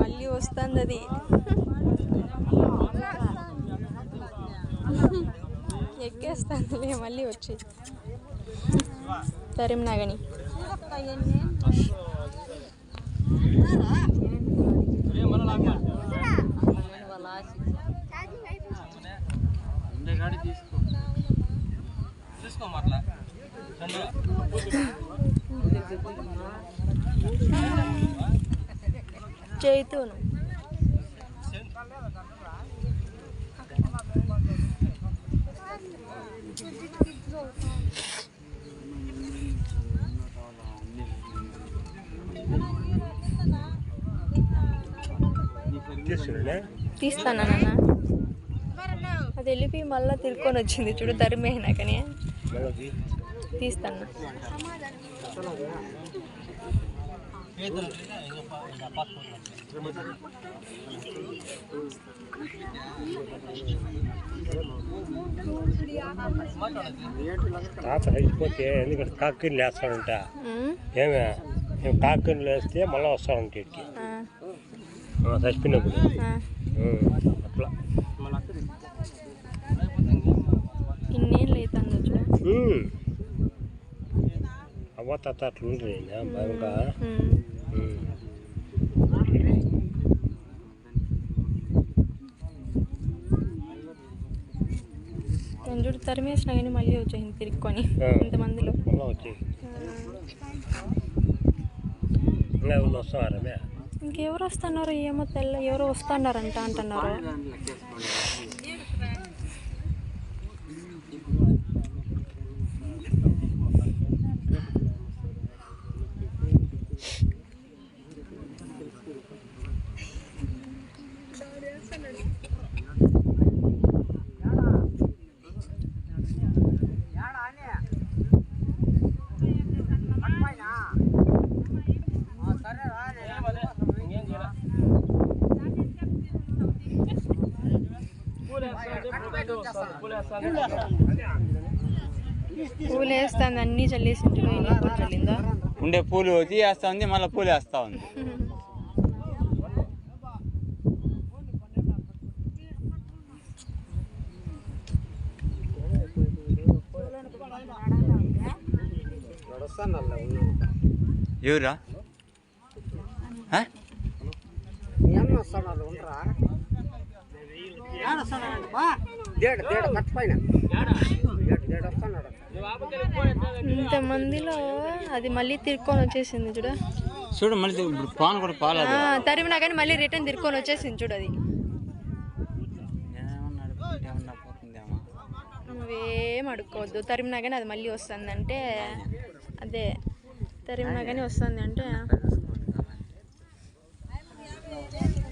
మళ్ళీ వస్తుంది అది ఎక్కేస్తుందిలే మళ్ళీ వచ్చి. తరిమినాగని తీసుకో. చేతును తీస్తానా నాన్న? అది వెళ్ళిపోయి మళ్ళీ తిరుక్కొని వచ్చింది చూడు తరిమేనాకని తీస్తాను. తాత చచ్చిపోతే ఎందుకంటే కాకిని లేస్తాడంట ఉమ్, ఏమే మేము కాకిని లేస్తే మళ్ళీ వస్తాడంట ఇక్కడికి ఆ, ఆ, చచ్చిపోయినప్పుడు ఆ. ఉం, అట్లా ఇన్నేళ్ళు అవుతుందో చూడు ఉం. అవ్వ తాత అట్లా ఉంటుంది బాగా ఉమ్. ఉం. నేను చూడు తరిమేసినా కానీ మళ్ళీ వచ్చేసింది తిరుక్కొని. ఇంతమందిలో. ఇంకెవరు వస్తున్నారు? ఏమో తెల్ల ఎవరో వస్తున్నారంట అంటున్నారు. పూలు వేస్తుంది అన్నీ చల్లేసి ఇంటిలో చల్లిందో? ఉండే పూలు తీయేస్తా ఉంది మళ్ళీ పూలు వేస్తా ఉంది. ఎవరా? ఆ? ఇంతమందిలో అది మళ్ళీ తిరుక్కొని వచ్చేసింది చూడు. చూడు మళ్ళీ ఇప్పుడు పాన్ కూడా పాలేదు ఆ, తరిమినా కానీ మళ్ళీ రిటర్న్ తిరుక్కొని వచ్చేసింది చూడు అది. నువ్వేం అడుక్కోవద్దు. తరిమినా కానీ అది మళ్ళీ వస్తుంది అంటే అదే తరిమినా కానీ వస్తుంది అంటే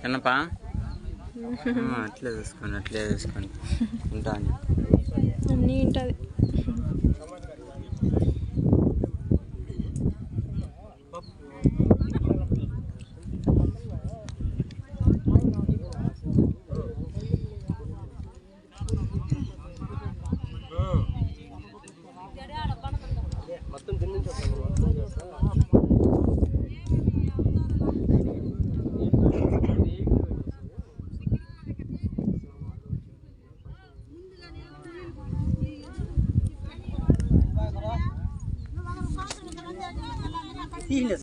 చిన్నపా అట్లే చూసుకోండి అట్లే చూసుకోండి. ఉంటాను అన్నీ ఉంటుంది сильно